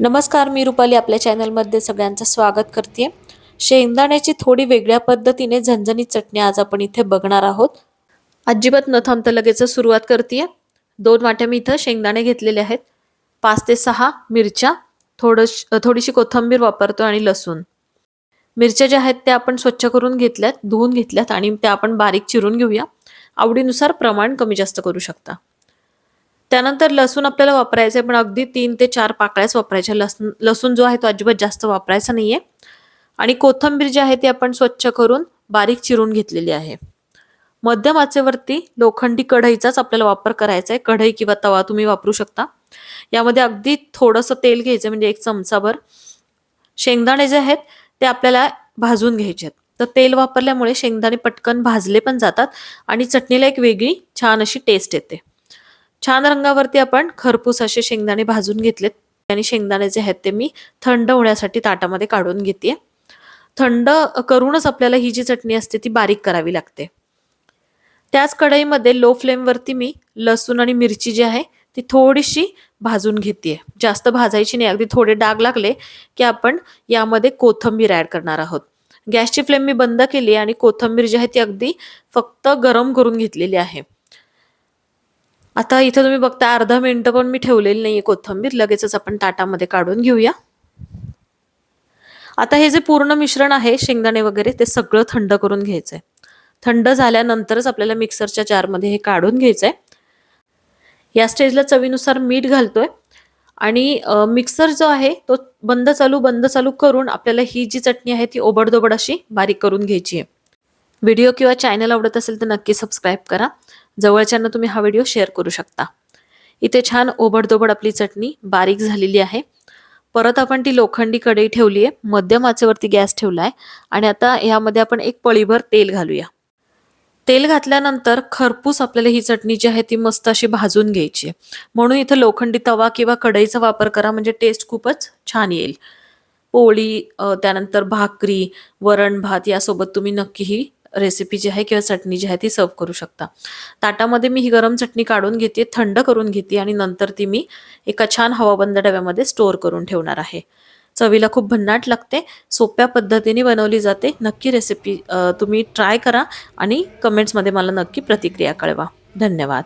नमस्कार मी रुपाली आपल्या चॅनलमध्ये सगळ्यांचं स्वागत करते. शेंगदाण्याची थोडी वेगळ्या पद्धतीने झणझणीत चटणी आज आपण इथे बघणार आहोत. अजिबात न थांबता लगेच सुरुवात करते. दोन वाट्या मी इथं शेंगदाणे घेतलेले आहेत. पाच ते सहा मिरच्या थोडं थोडीशी कोथिंबीर वापरतो आणि लसूण. मिरच्या ज्या आहेत त्या आपण स्वच्छ करून घेतल्यात धुवून घेतल्यात आणि त्या आपण बारीक चिरून घेऊया. आवडीनुसार प्रमाण कमी जास्त करू शकता. त्यानंतर लसूण आपल्याला वापरायचं आहे पण अगदी तीन ते चार पाकळ्याच वापरायच्या. लसूण लसूण जो आहे तो अजिबात जास्त वापरायचा नाही आहे आणि कोथंबीर जी आहे ती आपण स्वच्छ करून बारीक चिरून घेतलेली आहे. मध्यम आचेवरती लोखंडी कढईचाच आपल्याला वापर करायचा आहे कढई किंवा तवा तुम्ही वापरू शकता. यामध्ये अगदी थोडंसं तेल घ्यायचं म्हणजे एक चमचाभर. शेंगदाणे जे आहेत ते आपल्याला भाजून घ्यायचे आहेत तर तेल वापरल्यामुळे शेंगदाणे पटकन भाजले पण जातात आणि चटणीला एक वेगळी छान अशी टेस्ट येते. छान रंगावरती आपण खरपूस असे शेंगदाणे भाजून घेतलेत. आणि शेंगदाणे जे आहेत ते मी थंड होण्यासाठी ताटामध्ये काढून घेते थंड करूनच आपल्याला ही जी चटणी असते ती बारीक करावी लागते. त्याच कढईमध्ये लो फ्लेमवरती मी लसूण आणि मिरची जी आहे ती थोडीशी भाजून घेते जास्त भाजायची नाही अगदी थोडे डाग लागले की आपण यामध्ये कोथंबीर ॲड करणार आहोत. गॅसची फ्लेम मी बंद केली आणि कोथंबीर जी आहे ती अगदी फक्त गरम करून घेतलेली आहे. आता इथं तुम्ही बघता अर्धा मिनटं पण मी ठेवलेली नाहीये कोथंबीर. लगेचच आपण ताटामध्ये काढून घेऊया. आता हे जे पूर्ण मिश्रण आहे शेंगदाणे वगैरे ते सगळं थंड करून घ्यायचंय. थंड झाल्यानंतरच आपल्याला मिक्सरच्या जारमध्ये हे काढून घ्यायचंय. या स्टेजला चवीनुसार मीठ घालतोय. आणि मिक्सर जो आहे तो बंद चालू बंद चालू करून आपल्याला ही जी चटणी आहे ती ओबडदोबड अशी बारीक करून घ्यायची आहे. व्हिडिओ किंवा चॅनल आवडत असेल तर नक्की सबस्क्राईब करा. जवळच्यांना तुम्ही हा व्हिडिओ शेअर करू शकता. इथे छान ओबडदोबड आपली चटणी बारीक झालेली आहे. परत आपण ती लोखंडी कढई ठेवली आहे. मध्यम आचेवरती गॅस ठेवला आहे आणि आता यामध्ये आपण एक पळीभर तेल घालूया. तेल घातल्यानंतर खरपूस आपल्याला ही चटणी जी आहे ती मस्त अशी भाजून घ्यायची म्हणून इथं लोखंडी तवा किंवा कढईचा वापर करा म्हणजे टेस्ट खूपच छान येईल. पोळी त्यानंतर भाकरी वरण भात यासोबत तुम्ही नक्की ही रेसिपी जी आहे किंवा चटणी जी आहे ती सर्व करू शकता. ताटामध्ये मी ही गरम चटणी काढून घेते थंड करून घेते आणि नंतर ती मी एका छान हवाबंद डब्यामध्ये स्टोअर करून ठेवणार आहे. चवीला खूप भन्नाट लागते सोप्या पद्धतीने बनवली जाते. नक्की रेसिपी तुम्ही ट्राय करा आणि कमेंट्समध्ये मला नक्की प्रतिक्रिया कळवा. धन्यवाद.